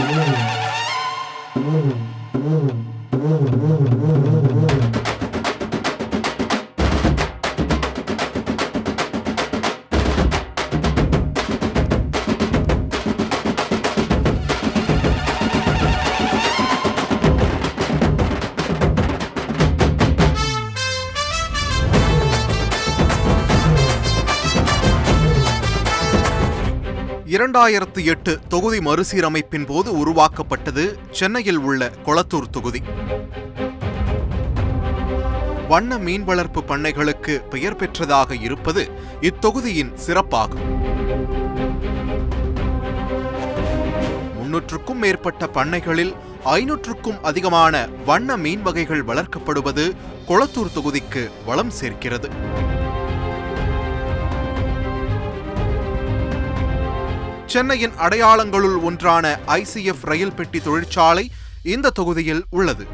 Mm-hmm. இரண்டாயிரத்து எட்டு தொகுதி மறுசீரமைப்பின் போது உருவாக்கப்பட்டது சென்னையில் உள்ள கொளத்தூர் தொகுதி. வண்ண மீன் வளர்ப்பு பண்ணைகளுக்கு பெயர் பெற்றதாக இருப்பது இத்தொகுதியின் சிறப்பாகும். முன்னூற்றுக்கும் மேற்பட்ட பண்ணைகளில் ஐநூற்றுக்கும் அதிகமான வண்ண மீன் வகைகள் வளர்க்கப்படுவது கொளத்தூர் தொகுதிக்கு வளம் சேர்க்கிறது. சென்னையின் அடையாளங்களுள் ஒன்றான ஐசிஎஃப் ரயில் பெட்டி தொழிற்சாலை இந்த தொகுதியில் உள்ளது.